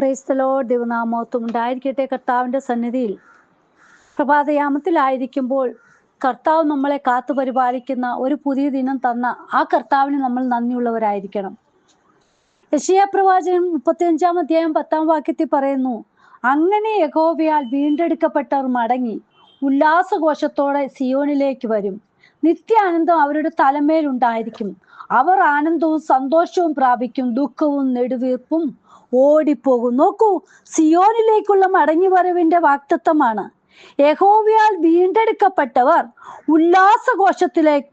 ക്രൈസ്തലോ ദൈവനാമോത്വം ഉണ്ടായിരിക്കട്ടെ. കർത്താവിന്റെ സന്നിധിയിൽ പ്രഭാതയാമത്തിലായിരിക്കുമ്പോൾ കർത്താവ് നമ്മളെ കാത്തു പരിപാലിക്കുന്ന ഒരു പുതിയ ദിനം തന്ന ആ കർത്താവിന് നമ്മൾ നന്ദിയുള്ളവരായിരിക്കണം. യശിയ പ്രവാചകൻ മുപ്പത്തിയഞ്ചാം അധ്യായം പത്താം വാക്യത്തിൽ പറയുന്നു അങ്ങനെ യഹോവയാൽ വീണ്ടെടുക്കപ്പെട്ടവർ മടങ്ങി ഉല്ലാസഘോഷത്തോടെ സിയോണിലേക്ക് വരും. നിത്യാനന്ദം അവരുടെ തലമേലുണ്ടായിരിക്കും അവർ ആനന്ദവും സന്തോഷവും പ്രാപിക്കും. ദുഃഖവും നെടുവീർപ്പും ഓടിപ്പോകും. നോക്കൂ സിയോനിലേക്കുള്ള മടങ്ങിവരവിന്റെ വാക്തത്വമാണ്. യഹോവയാൽ വീണ്ടെടുക്കപ്പെട്ടവർ ഉല്ലാസഘോഷത്തിലേക്ക്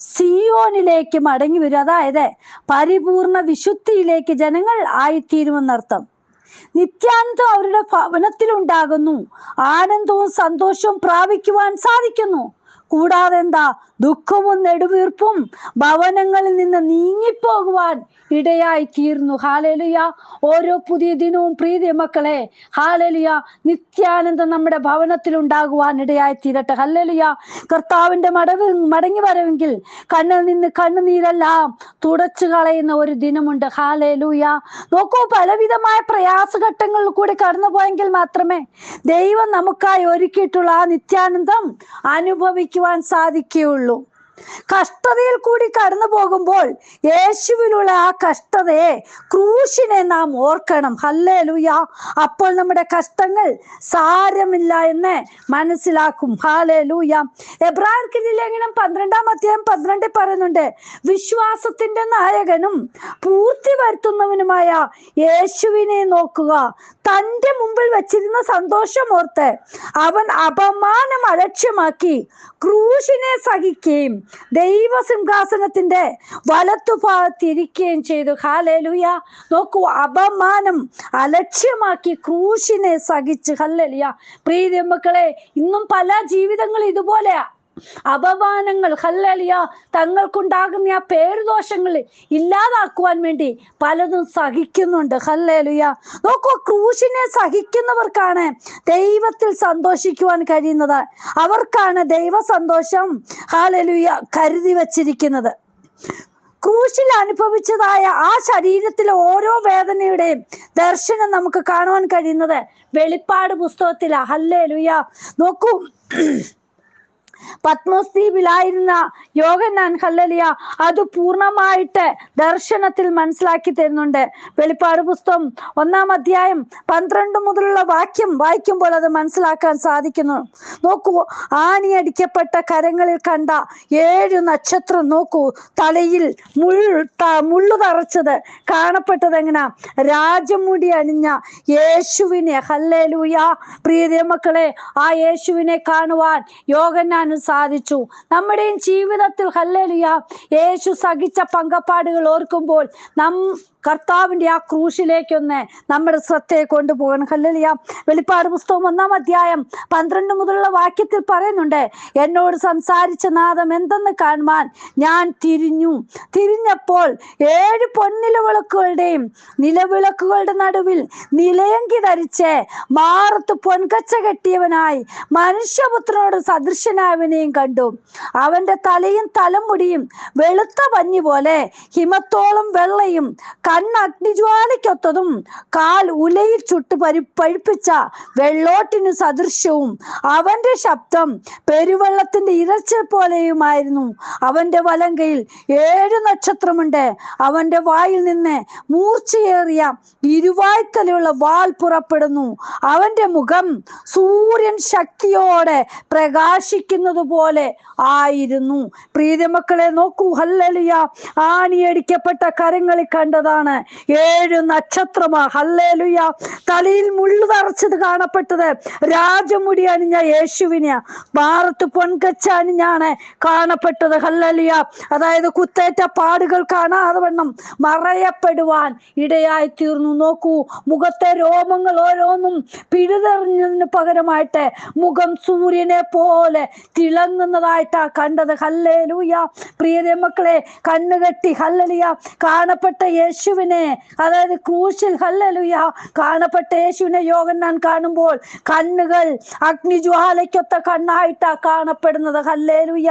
സിയോനിലേക്ക് മടങ്ങി വരും അതായത് പരിപൂർണ വിശുദ്ധിയിലേക്ക് ജനങ്ങൾ ആയിത്തീരുമെന്നർത്ഥം. നിത്യാനന്ദം അവരുടെ ഭവനത്തിൽ ഉണ്ടാകുന്നു ആനന്ദവും സന്തോഷവും പ്രാപിക്കുവാൻ സാധിക്കുന്നു. കൂടാതെ എന്താ ദുഃഖവും നെടുവീർപ്പും ഭവനങ്ങളിൽ നിന്ന് നീങ്ങിപ്പോകുവാൻ ഇടയായി തീർന്നു. ഹാലലുയ ഓരോ പുതിയ ദിനവും പ്രീതി മക്കളെ ഹാലലുയ നിത്യാനന്ദം നമ്മുടെ ഭവനത്തിൽ ഉണ്ടാകുവാൻ ഇടയായി തീരട്ടെ. ഹല്ലലുയ കർത്താവിന്റെ മടവ് മടങ്ങി വരവെങ്കിൽ കണ്ണിൽ നിന്ന് കണ്ണുനീരെല്ലാം തുടച്ചു കളയുന്ന ഒരു ദിനമുണ്ട്. ഹാലലുയ. നോക്കൂ പലവിധമായ പ്രയാസഘട്ടങ്ങളിൽ കൂടി കടന്നുപോയെങ്കിൽ മാത്രമേ ദൈവം നമുക്കായി ഒരുക്കിയിട്ടുള്ള ആ നിത്യാനന്ദം അനുഭവിക്കുവാൻ സാധിക്കുകയുള്ളൂ. കഷ്ടതയിൽ കൂടി കടന്നു പോകുമ്പോൾ യേശുവിലുള്ള ആ കഷ്ടതയെ ക്രൂശിനെ നാം ഓർക്കണം. ഹല്ലേ ലൂയ അപ്പോൾ നമ്മുടെ കഷ്ടങ്ങൾ സാരമില്ല എന്ന് മനസ്സിലാക്കും. ഹാലേ ലൂയ എബ്രാഹിം ലേഖനം പന്ത്രണ്ടാം അധ്യായം പന്ത്രണ്ടിൽ പറയുന്നുണ്ട് വിശ്വാസത്തിന്റെ നായകനും പൂർത്തി വരുത്തുന്നവനുമായ യേശുവിനെ നോക്കുക. തന്റെ മുമ്പിൽ വെച്ചിരുന്ന സന്തോഷം ഓർത്ത് അവൻ അപമാനം അലക്ഷ്യമാക്കി ക്രൂശിനെ സഹിക്കുകയും ദൈവസിംഹാസനത്തിന്റെ വലത്തുഭാഗത്തിരിക്കുകയും ചെയ്തു. ഹാലേലുയ നോക്കൂ അപമാനം അലക്ഷ്യമാക്കി ക്രൂശിനെ സഹിച്ച്. ഹല്ലലിയ. പ്രീതി മക്കളെ ഇന്നും പല ജീവിതങ്ങൾ ഇതുപോലെയാ. അപമാനങ്ങൾ ഹല്ലലിയ തങ്ങൾക്കുണ്ടാകുന്ന ആ പേരുദോഷങ്ങൾ ഇല്ലാതാക്കുവാൻ വേണ്ടി പലതും സഹിക്കുന്നുണ്ട്. ഹല്ലലിയ. നോക്കൂ ക്രൂശിനെ സഹിക്കുന്നവർക്കാണ് ദൈവത്തിൽ സന്തോഷിക്കുവാൻ കഴിയുന്നത്. അവർക്കാണ് ദൈവ സന്തോഷം ഹാലലുയ കരുതി വച്ചിരിക്കുന്നത്. ക്രൂശിൽ അനുഭവിച്ചതായ ആ ശരീരത്തിലെ ഓരോ വേദനയുടെയും ദർശനം നമുക്ക് കാണുവാൻ കഴിയുന്നത് വെളിപ്പാട് പുസ്തകത്തിലാ. ഹല്ലേ ലുയ നോക്കൂ പത്മോസ് ദ്വീപിലായിരുന്ന യോഗന്നാൻ ഹല്ലലിയ അത് പൂർണമായിട്ട് ദർശനത്തിൽ മനസ്സിലാക്കി തരുന്നുണ്ട്. വെളിപ്പാട് പുസ്തകം ഒന്നാം അധ്യായം പന്ത്രണ്ട് മുതലുള്ള വാക്യം വായിക്കുമ്പോൾ അത് മനസ്സിലാക്കാൻ സാധിക്കുന്നു. നോക്കൂ ആണിയടിക്കപ്പെട്ട കരങ്ങളിൽ കണ്ട ഏഴ് നക്ഷത്രം നോക്കൂ തലയിൽ മുൾ മുള്ളു തറച്ചത് കാണപ്പെട്ടത് എങ്ങനാ? രാജമുടി അണിഞ്ഞ യേശുവിനെ. ഹല്ലേലൂയ. പ്രിയ മക്കളെ ആ യേശുവിനെ കാണുവാൻ യോഗന്നാൻ സാധിച്ചു. നമ്മുടെയും ജീവിതത്തിൽ ഹല്ലലിയ യേശു സഹിച്ച പങ്കപ്പാടുകൾ ഓർക്കുമ്പോൾ നം കർത്താവിന്റെ ആ ക്രൂശിലേക്കൊന്ന് നമ്മുടെ ശ്രദ്ധയെ കൊണ്ടുപോകണം. ഹല്ലലിയ. വെളിപ്പാട് പുസ്തകം ഒന്നാം അധ്യായം പന്ത്രണ്ട് മുതലുള്ള വാക്യത്തിൽ പറയുന്നുണ്ട് എന്നോട് സംസാരിച്ച നാദം എന്തെന്ന് കാണുവാൻ ഞാൻ തിരിഞ്ഞു. തിരിഞ്ഞപ്പോൾ ഏഴ് പൊന്നിലവിളക്കുകളുടെയും നിലവിളക്കുകളുടെ നടുവിൽ നിലയങ്കി ധരിച്ച് മാറത്ത് പൊൻകച്ച കെട്ടിയവനായി മനുഷ്യപുത്രനോട് സദൃശനായവനെയും കണ്ടു. അവന്റെ തലയും തലമുടിയും വെളുത്ത പഞ്ഞി പോലെ ഹിമത്തോളം വെള്ളയും കണ്ണ് അഗ്നിജ്വാലയ്ക്കൊത്തതും കാൽ ഉലയിൽ ചുട്ട് പരി പഴിപ്പിച്ച വെള്ളോട്ടിന് സദൃശ്യവും അവന്റെ ശബ്ദം പെരുവെള്ളത്തിന്റെ ഇരച്ച പോലെയുമായിരുന്നു. അവന്റെ വലങ്കയിൽ ഏഴ് നക്ഷത്രമുണ്ട്. അവന്റെ വായിൽ നിന്ന് മൂർച്ചയേറിയ ഇരുവായ്ത്തലുള്ള വാൾ പുറപ്പെടുന്നു. അവന്റെ മുഖം സൂര്യൻ ശക്തിയോടെ പ്രകാശിക്കുന്നത് പോലെ ആയിരുന്നു. പ്രീതിമക്കളെ നോക്കൂ. ഹല്ലലിയ. ആണിയടിക്കപ്പെട്ട കരങ്ങളിൽ കണ്ടതാണ് ഏഴ് നക്ഷത്രമാ. ഹല്ലേലുയ. തലയിൽ മുള്ളു തറച്ചത് കാണപ്പെട്ടത് രാജമുടി അണിഞ്ഞ യേശുവിനെയാ. പാറത്ത് പൊൻകച്ച അണിഞ്ഞാണ് കാണപ്പെട്ടത്. ഹല്ലലിയ. അതായത് കുത്തേറ്റ പാടുകൾ കാണാതെ വണ്ണം മറയപ്പെടുവാൻ ഇടയായി തീർന്നു. നോക്കൂ മുഖത്തെ രോമങ്ങൾ ഓരോന്നും പിഴുതെറിഞ്ഞതിന് പകരമായിട്ട് മുഖം സൂര്യനെ പോലെ തിളങ്ങുന്നതായിട്ടാ കണ്ടത്. ഹല്ലേലൂയ. പ്രിയരെ മക്കളെ കണ്ണുകെട്ടി ഹല്ലലിയ. കാണപ്പെട്ട യേശുവിനെ അതായത് ക്രൂശിൽ ഹല്ലലുയ കാണപ്പെട്ട യേശുവിനെ യോഗന്നാൻ കാണുമ്പോൾ കണ്ണുകൾ അഗ്നിജ്വാലയ്ക്കൊത്ത കണ്ണായിട്ടാ കാണപ്പെടുന്നത്. ഹല്ലേലുയ.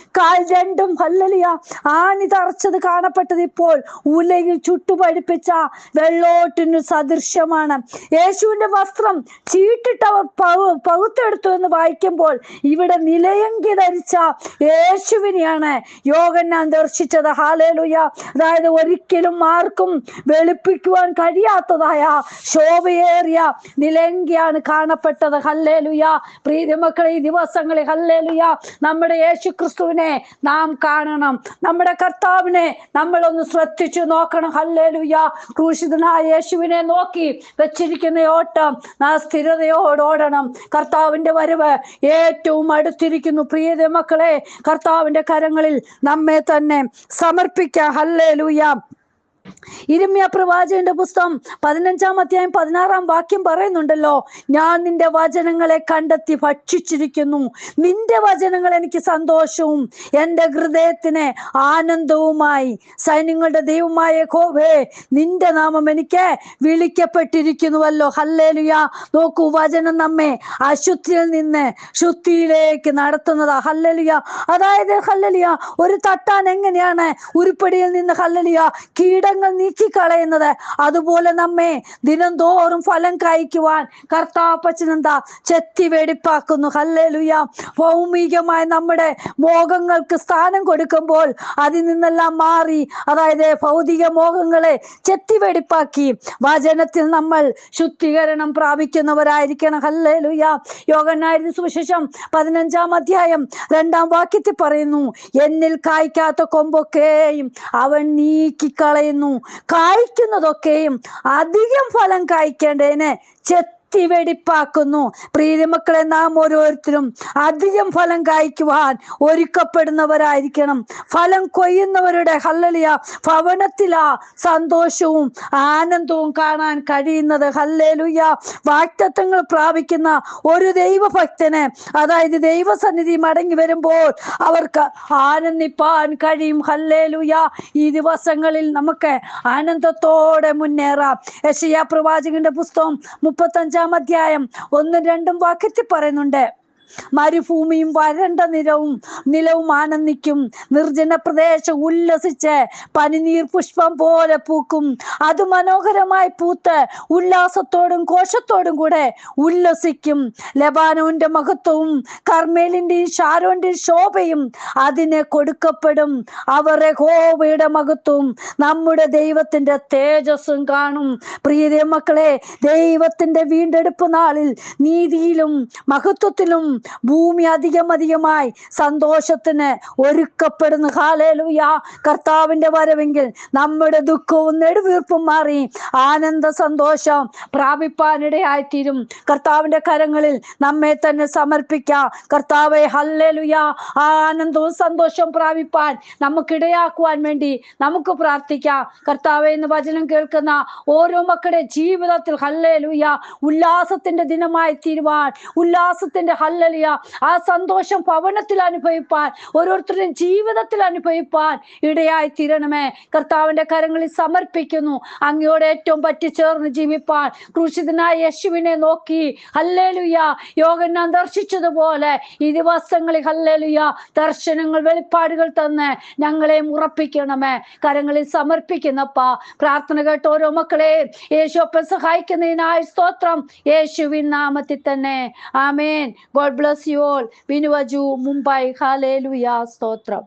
കാൽ രണ്ടും ഹല്ലലിയ ആണി തറച്ചത് കാണപ്പെട്ടത് ഇപ്പോൾ ഉലയിൽ ചുട്ടുപഴിപ്പിച്ച വെള്ളോട്ടിന് സദൃശ്യമാണ്. യേശുവിന്റെ വസ്ത്രം ചീട്ടിട്ടവർ പകു- പകുത്തെടുത്തു എന്ന് വായിക്കുമ്പോൾ ഇവിടെ നിലയങ്കി ധരിച്ച യേശുവിനെയാണ് യോഗന്നാൻ ദർശിച്ചത്. ഹാലേലുയ അതായത് ഒരിക്കലും ആർക്കും വെളുപ്പിക്കുവാൻ കഴിയാത്തതായ ശോഭയേറിയ നിലയങ്കിയാണ് കാണപ്പെട്ടത്. ഹല്ലേലുയ. പ്രീതിമക്കളെ ഈ ദിവസങ്ങളിൽ ഹല്ലേലുയ. നമ്മുടെ യേശു ക്രിസ്തുവിനെ നാം കാണണം. നമ്മുടെ കർത്താവിനെ നമ്മളൊന്ന് ശ്രദ്ധിച്ചു നോക്കണം. ഹല്ലേലുയ. ക്രൂശിതനായ യേശുവിനെ നോക്കി വെച്ചിരിക്കുന്ന ഓട്ടം നാം സ്ഥിരതയോട് ഓടണം. കർത്താവിന്റെ വരവ് ഏറ്റവും അടുത്തിരിക്കുന്നു. പ്രിയത മക്കളെ കർത്താവിന്റെ കരങ്ങളിൽ നമ്മെ തന്നെ സമർപ്പിക്കാം. ഹല്ലേലൂയ. ഇരമ്യ പ്രവാചകന്റെ പുസ്തകം പതിനഞ്ചാം അധ്യായം പതിനാറാം വാക്യം പറയുന്നുണ്ടല്ലോ ഞാൻ നിന്റെ വചനങ്ങളെ കണ്ടെത്തി ഭക്ഷിച്ചിരിക്കുന്നു. നിന്റെ വചനങ്ങൾ എനിക്ക് സന്തോഷവും എന്റെ ഹൃദയത്തിന് ആനന്ദവുമായി. സൈന്യങ്ങളുടെ ദൈവമായ കോവേ നിന്റെ നാമം എനിക്ക് വിളിക്കപ്പെട്ടിരിക്കുന്നുവല്ലോ. ഹല്ലേലുയ. നോക്കൂ വചനം നമ്മെ അശുദ്ധിയിൽ നിന്ന് ശുദ്ധിയിലേക്ക് നടത്തുന്നതാ. ഹല്ലലിയ. അതായത് ഹല്ലലിയ ഒരു തട്ടാൻ എങ്ങനെയാണ് ഉരുപ്പടിയിൽ നിന്ന് ഹല്ലലിയ കീടങ്ങൾ നീക്കിക്കളയുന്നത്. അതുപോലെ നമ്മെ ദിനംതോറും ഫലം കായ്ക്കുവാൻ കർത്താപ്പച്ചനെന്താ ചെത്തി വെടിപ്പാക്കുന്നു. ഹല്ലേലുയ. ഭൗമികമായ നമ്മുടെ മോഹങ്ങൾക്ക് സ്ഥാനം കൊടുക്കുമ്പോൾ അതിൽ നിന്നെല്ലാം മാറി അതായത് ഭൗതിക മോഹങ്ങളെ ചെത്തി വെടിപ്പാക്കി വചനത്തിൽ നമ്മൾ ശുദ്ധീകരണം പ്രാപിക്കുന്നവരായിരിക്കണം. ഹല്ലേലുയ. യോഗനായിരുന്നു സുവിശേഷം പതിനഞ്ചാം അധ്യായം രണ്ടാം വാക്യത്തിൽ പറയുന്നു എന്നിൽ കായ്ക്കാത്ത കൊമ്പൊക്കെയും അവൻ നീക്കിക്കളയുന്നു. കായ്ക്കുന്നതൊക്കെയും അധികം ഫലം കായ്ക്കേണ്ടതിന് ചെത്തി വെടിപ്പാക്കുന്നു. പ്രിയമക്കളെ നാം ഓരോരുത്തരും അധികം ഫലം കായ്ക്കുവാൻ ഒരുക്കപ്പെടുന്നവരായിരിക്കണം. ഫലം കൊയ്യുന്നവരുടെ ഹല്ലലിയ ഭവനത്തിലാ സന്തോഷവും ആനന്ദവും കാണാൻ കഴിയുന്നത്. ഹല്ലേലുയ. വാക്തത്വങ്ങൾ പ്രാപിക്കുന്ന ഒരു ദൈവഭക്തനെ അതായത് ദൈവസന്നിധി മടങ്ങി വരുമ്പോൾ അവർക്ക് ആനന്ദിപ്പാൻ കഴിയും. ഹല്ലേലുയ. ഈ ദിവസങ്ങളിൽ നമുക്ക് ആനന്ദത്തോടെ മുന്നേറാം. യശയ പ്രവാചകന്റെ പുസ്തകം മുപ്പത്തഞ്ചാം അധ്യായം ഒന്നും രണ്ടും വാക്യത്തിൽ പറയുന്നുണ്ട്. മരുഭൂമിയും വരണ്ട നിലവും നിലവും ആനന്ദിക്കും. നിർജന പ്രദേശം ഉല്ലസിച്ച് പനിനീർ പുഷ്പം പോലെ പൂക്കും. അത് മനോഹരമായി പൂത്ത് ഉല്ലാസത്തോടും കോശത്തോടും കൂടെ ഉല്ലസിക്കും. ലബാനോന്റെ മഹത്വവും കർമേലിന്റെയും ഷാരോന്റെയും ശോഭയും അതിനെ കൊടുക്കപ്പെടും. അവർ ഹോബയുടെ മഹത്വവും നമ്മുടെ ദൈവത്തിന്റെ തേജസ്സും കാണും. പ്രിയതേ മക്കളെ ദൈവത്തിന്റെ വീണ്ടെടുപ്പ് നാളിൽ നീതിയിലും മഹത്വത്തിലും ഭൂമി അധികം അധികമായി സന്തോഷത്തിന് ഒരുക്കപ്പെടുന്നു. ഹാലേലുയ കർത്താവിന്റെ വരവെങ്കിൽ നമ്മുടെ ദുഃഖവും നെടുവീർപ്പും മാറി. ആനന്ദ സന്തോഷം പ്രാപിപ്പാനിടയായിത്തീരും. കർത്താവിന്റെ കരങ്ങളിൽ നമ്മെ തന്നെ സമർപ്പിക്കാം. കർത്താവെ ഹല്ലേലുയ. ആനന്ദവും സന്തോഷവും പ്രാപിപ്പാൻ നമുക്കിടയാക്കുവാൻ വേണ്ടി നമുക്ക് പ്രാർത്ഥിക്കാം. കർത്താവെ എന്ന് വചനം കേൾക്കുന്ന ഓരോ മക്കളുടെ ജീവിതത്തിൽ ഹല്ലേലുയ. ഉല്ലാസത്തിന്റെ ദിനമായി തീരുവാൻ ഉല്ലാസത്തിന്റെ ഹല്ലലിയ ആ സന്തോഷം ഭവനത്തിൽ അനുഭവിപ്പാൻ ഓരോരുത്തരുടെയും ജീവിതത്തിൽ അനുഭവിപ്പാൻ ഇടയായി തീരണമേ. കർത്താവിന്റെ കരങ്ങളിൽ സമർപ്പിക്കുന്നു. അങ്ങയോട് ഏറ്റവും പറ്റിച്ചേർന്ന് ജീവിപ്പാൻ ക്രൂശിതനായ യേശുവിനെ നോക്കി. ഹല്ലേലുയ. യോഗന്നാൻ ദർശിച്ചതുപോലെ ഈ ദിവസങ്ങളിൽ ഹല്ലേലുയ ദർശനങ്ങൾ വെളിപ്പാടുകൾ തന്ന് ഞങ്ങളെ ഉറപ്പിക്കണമേ. കരങ്ങളിൽ സമർപ്പിക്കുന്നപ്പ. പ്രാർത്ഥന കേട്ട ഓരോ മക്കളെ യേശു ഒപ്പം സഹായിക്കുന്നതിനായി സ്തോത്രം. യേശുവിൻ നാമത്തിൽ തന്നെ. ആമേൻ. ഗോഡ് ബ്ലസ് യു ഓൾ ബിനുവജു മുംബൈ ഹാലേലുയാ സ്തോത്രം